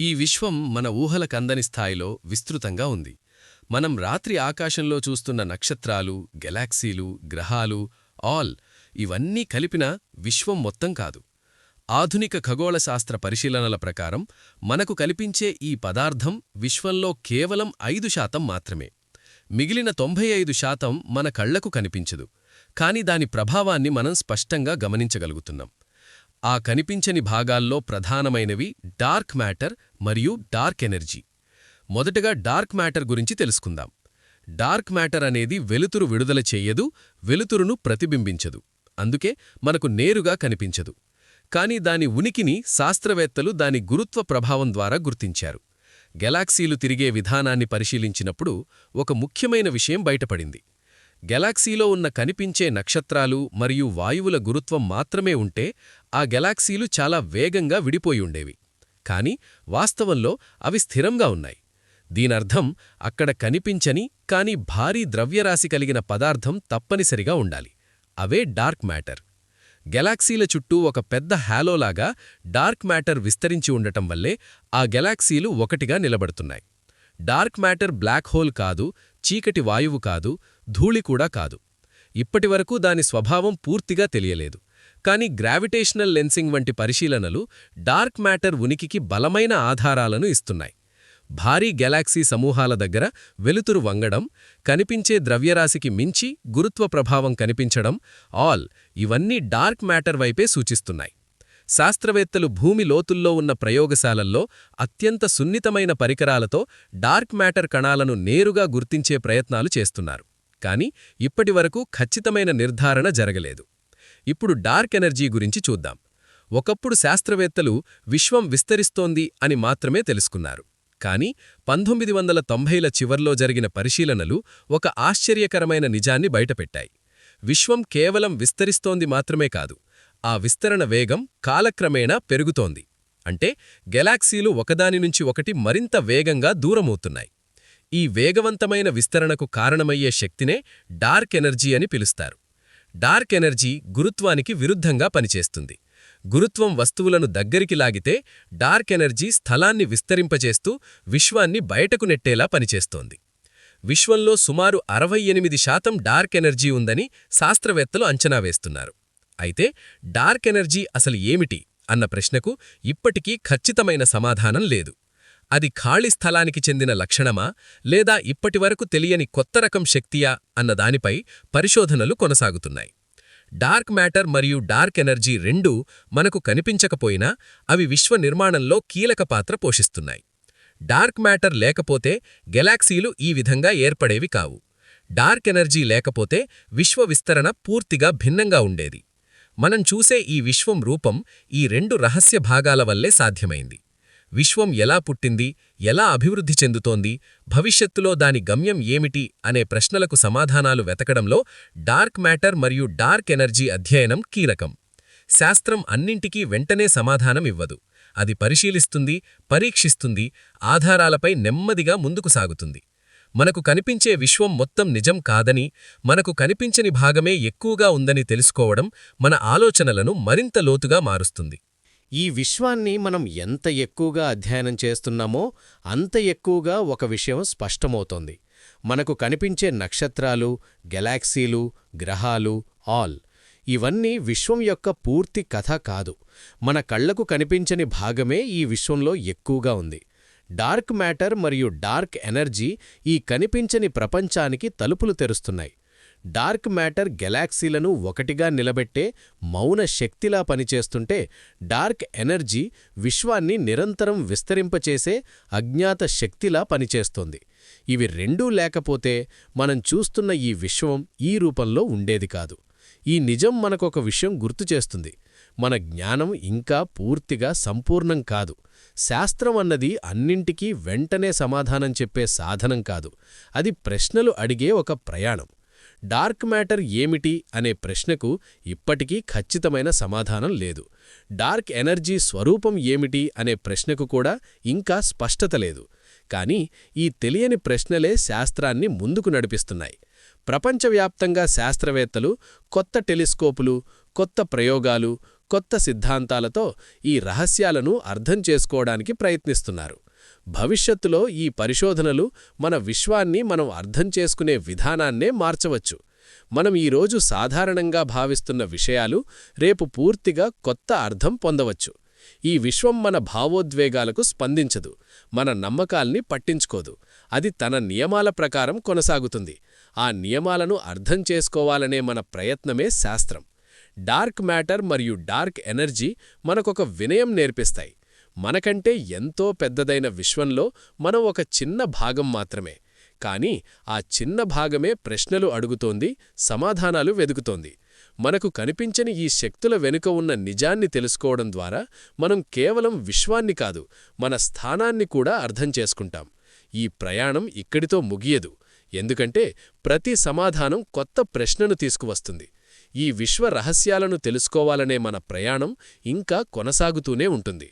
ఈ విశ్వం మన ఊహలకందని స్థాయిలో విస్తృతంగా ఉంది. మనం రాత్రి ఆకాశంలో చూస్తున్న నక్షత్రాలు గెలాక్సీలు గ్రహాలు ఆల్ ఇవన్నీ కలిపిన విశ్వం మొత్తం కాదు. ఆధునిక ఖగోళశాస్త్ర పరిశీలనల ప్రకారం మనకు కల్పించే ఈ పదార్థం విశ్వంలో కేవలం ఐదు శాతం మాత్రమే. మిగిలిన తొంభై ఐదు శాతం మన కళ్ళకు కనిపించదు. కాని దాని ప్రభావాన్ని మనం స్పష్టంగా గమనించగలుగుతున్నాం. ఆ కనిపించని భాగాల్లో ప్రధానమైనవి డార్క్ మ్యాటర్ మరియు డార్క్ ఎనర్జీ. మొదటగా డార్క్ మ్యాటర్ గురించి తెలుసుకుందాం. డార్క్ మ్యాటర్ అనేది వెలుతురు విడుదల చెయ్యదు వెలుతురును ప్రతిబింబించదు. అందుకే మనకు నేరుగా కనిపించదు. కాని దాని ఉనికిని శాస్త్రవేత్తలు దాని గురుత్వ ప్రభావం ద్వారా గుర్తించారు. గెలాక్సీలు తిరిగే విధానాన్ని పరిశీలించినప్పుడు ఒక ముఖ్యమైన విషయం బయటపడింది. గెలాక్సీలో ఉన్న కనిపించే నక్షత్రాలు మరియు వాయువుల గురుత్వం మాత్రమే ఉంటే ఆ గెలాక్సీలు చాలా వేగంగా విడిపోయి ఉండేవి. కాని వాస్తవంలో అవి స్థిరంగా ఉన్నాయి. దీనర్థం అక్కడ కనిపించని కాని భారీ ద్రవ్యరాశి కలిగిన పదార్థం తప్పనిసరిగా ఉండాలి. అవే డార్క్ మ్యాటర్. గెలాక్సీల చుట్టూ ఒక పెద్ద హ్యాలోలాగా డార్క్ మ్యాటర్ విస్తరించి ఉండటం వల్లే ఆ గెలాక్సీలు ఒకటిగా నిలబడుతున్నాయి. డార్క్ మ్యాటర్ బ్లాక్ హోల్ కాదు చీకటి వాయువు కాదు ధూళి కూడా కాదు. ఇప్పటివరకు దాని స్వభావం పూర్తిగా తెలియలేదు. కాని గ్రావిటేషనల్ లెన్సింగ్ వంటి పరిశీలనలు డార్క్ మ్యాటర్ ఉనికికి బలమైన ఆధారాలను ఇస్తున్నాయి. భారీ గెలాక్సీ సమూహాల దగ్గర వెలుతురు వంగడం కనిపించే ద్రవ్యరాశికి మించి గురుత్వ ప్రభావం కనిపించడం ఆల్ ఇవన్నీ డార్క్ మ్యాటర్ వైపే సూచిస్తున్నాయి. శాస్త్రవేత్తలు భూమి లోతుల్లో ఉన్న ప్రయోగశాలల్లో అత్యంత సున్నితమైన పరికరాలతో డార్క్ మ్యాటర్ కణాలను నేరుగా గుర్తించే ప్రయత్నాలు చేస్తున్నారు. కాని ఇప్పటివరకు ఖచ్చితమైన నిర్ధారణ జరగలేదు. ఇప్పుడు డార్క్ ఎనర్జీ గురించి చూద్దాం. ఒకప్పుడు శాస్త్రవేత్తలు విశ్వం విస్తరిస్తోంది అని మాత్రమే తెలుసుకున్నారు. కాని పంతొమ్మిది వందల తొంభైల చివర్లో జరిగిన పరిశీలనలు ఒక ఆశ్చర్యకరమైన నిజాన్ని బయటపెట్టాయి. విశ్వం కేవలం విస్తరిస్తోంది మాత్రమే కాదు ఆ విస్తరణ వేగం కాలక్రమేణా పెరుగుతోంది. అంటే గెలాక్సీలు ఒకదాని నుంచి ఒకటి మరింత వేగంగా దూరమవుతున్నాయి. ఈ వేగవంతమైన విస్తరణకు కారణమయ్యే శక్తినే డార్క్ ఎనర్జీ అని పిలుస్తారు. డార్క్ ఎనర్జీ గురుత్వానికి విరుద్ధంగా పనిచేస్తుంది. గురుత్వం వస్తువులను దగ్గరికి లాగితే డార్క్ ఎనర్జీ స్థలాన్ని విస్తరింపచేస్తూ విశ్వాన్ని బయటకు నెట్టేలా పనిచేస్తోంది. విశ్వంలో సుమారు అరవై ఎనిమిది శాతం డార్క్ ఎనర్జీ ఉందని శాస్త్రవేత్తలు అంచనా వేస్తున్నారు. అయితే డార్క్ ఎనర్జీ అసలు ఏమిటి? అన్న ప్రశ్నకు ఇప్పటికీ ఖచ్చితమైన సమాధానం లేదు. అది ఖాళీ స్థలానికి చెందిన లక్షణమా లేదా ఇప్పటివరకు తెలియని కొత్త రకం శక్తియా అన్న దానిపై పరిశోధనలు కొనసాగుతున్నాయి. డార్క్ మ్యాటర్ మరియు డార్క్ ఎనర్జీ రెండూ మనకు కనిపించకపోయినా అవి విశ్వ నిర్మాణంలో కీలక పాత్ర పోషిస్తున్నాయి. డార్క్ మ్యాటర్ లేకపోతే గెలాక్సీలు ఈ విధంగా ఏర్పడేవి కావు. డార్క్ ఎనర్జీ లేకపోతే విశ్వ విస్తరణ పూర్తిగా భిన్నంగా ఉండేది. మనం చూసే ఈ విశ్వం రూపం ఈ రెండు రహస్య భాగాల వల్లే సాధ్యమైంది. విశ్వం ఎలా పుట్టింది ఎలా అభివృద్ధి చెందుతోంది భవిష్యత్తులో దాని గమ్యం ఏమిటి అనే ప్రశ్నలకు సమాధానాలు వెతకడంలో డార్క్ మ్యాటర్ మరియు డార్క్ ఎనర్జీ అధ్యయనం కీలకం. శాస్త్రం అన్నింటికీ వెంటనే సమాధానం ఇవ్వదు. అది పరిశీలిస్తుంది పరీక్షిస్తుంది ఆధారాలపై నెమ్మదిగా ముందుకు సాగుతుంది. మనకు కనిపించే విశ్వం మొత్తం నిజం కాదని మనకు కనిపించని భాగమే ఎక్కువగా ఉందని తెలుసుకోవడం మన ఆలోచనలను మరింత లోతుగా మారుస్తుంది. ఈ విశ్వాన్ని మనం ఎంత ఎక్కువగా అధ్యయనం చేస్తున్నామో అంత ఎక్కువగా ఒక విషయం స్పష్టమవుతోంది. మనకు కనిపించే నక్షత్రాలు గెలాక్సీలు గ్రహాలు ఆల్. ఇవన్నీ విశ్వం యొక్క పూర్తి కథ కాదు. మన కళ్ళకు కనిపించని భాగమే ఈ విశ్వంలో ఎక్కువగా ఉంది. డార్క్ మ్యాటర్ మరియు డార్క్ ఎనర్జీ ఈ కనిపించని ప్రపంచానికి తలుపులు తెరుస్తున్నాయి. డార్క్ మ్యాటర్ గెలాక్సీలను ఒకటిగా నిలబెట్టే మౌన శక్తిలా పనిచేస్తుంటే డార్క్ ఎనర్జీ విశ్వాన్ని నిరంతరం విస్తరింపచేసే అజ్ఞాత శక్తిలా పనిచేస్తోంది. ఇవి రెండూ లేకపోతే మనం చూస్తున్న ఈ విశ్వం ఈ రూపంలో ఉండేది కాదు. ఈ నిజం మనకొక విషయం గుర్తుచేస్తుంది మన జ్ఞానం ఇంకా పూర్తిగా సంపూర్ణం కాదు. శాస్త్రం అన్నది అన్నింటికీ వెంటనే సమాధానం చెప్పే సాధనం కాదు. అది ప్రశ్నలు అడిగే ఒక ప్రయాణం. డార్క్ మ్యాటర్ ఏమిటి అనే ప్రశ్నకు ఇప్పటికీ ఖచ్చితమైన సమాధానం లేదు. డార్క్ ఎనర్జీ స్వరూపం ఏమిటి అనే ప్రశ్నకు కూడా ఇంకా స్పష్టత లేదు. కానీ ఈ తెలియని ప్రశ్నలే శాస్త్రాన్ని ముందుకు నడిపిస్తున్నాయి. ప్రపంచవ్యాప్తంగా శాస్త్రవేత్తలు కొత్త టెలిస్కోపులు కొత్త ప్రయోగాలు కొత్త సిద్ధాంతాలతో ఈ రహస్యాలను అర్థం చేసుకోవడానికి ప్రయత్నిస్తున్నారు. భవిష్యత్తులో ఈ పరిశోధనలు మన విశ్వాన్ని మనం అర్థం చేసుకునే విధానాన్నే మార్చవచ్చు. మనం ఈరోజు సాధారణంగా భావిస్తున్న విషయాలు రేపు పూర్తిగా కొత్త అర్థం పొందవచ్చు. ఈ విశ్వం మన భావోద్వేగాలకు స్పందించదు మన నమ్మకాల్ని పట్టించుకోదు. అది తన నియమాల ప్రకారం కొనసాగుతుంది. ఆ నియమాలను అర్థం చేసుకోవాలనే మన ప్రయత్నమే శాస్త్రం. డార్క్ మ్యాటర్ మరియు డార్క్ ఎనర్జీ మనకొక వినయం నేర్పిస్తాయి. మనకంటే ఎంతో పెద్దదైన విశ్వంలో మనం ఒక చిన్న భాగం మాత్రమే. కాని ఆ చిన్న భాగమే ప్రశ్నలు అడుగుతోంది సమాధానాలు వెదుకుతోంది. మనకు కనిపించని ఈ శక్తుల వెనుక ఉన్న నిజాన్ని తెలుసుకోవడం ద్వారా మనం కేవలం విశ్వాన్ని కాదు మన స్థానాన్ని కూడా అర్థం చేసుకుంటాం. ఈ ప్రయాణం ఇక్కడితో ముగియదు. ఎందుకంటే ప్రతి సమాధానం కొత్త ప్రశ్నను తీసుకువస్తుంది. ఈ విశ్వ రహస్యాలను తెలుసుకోవాలనే మన ప్రయాణం ఇంకా కొనసాగుతూనే ఉంటుంది.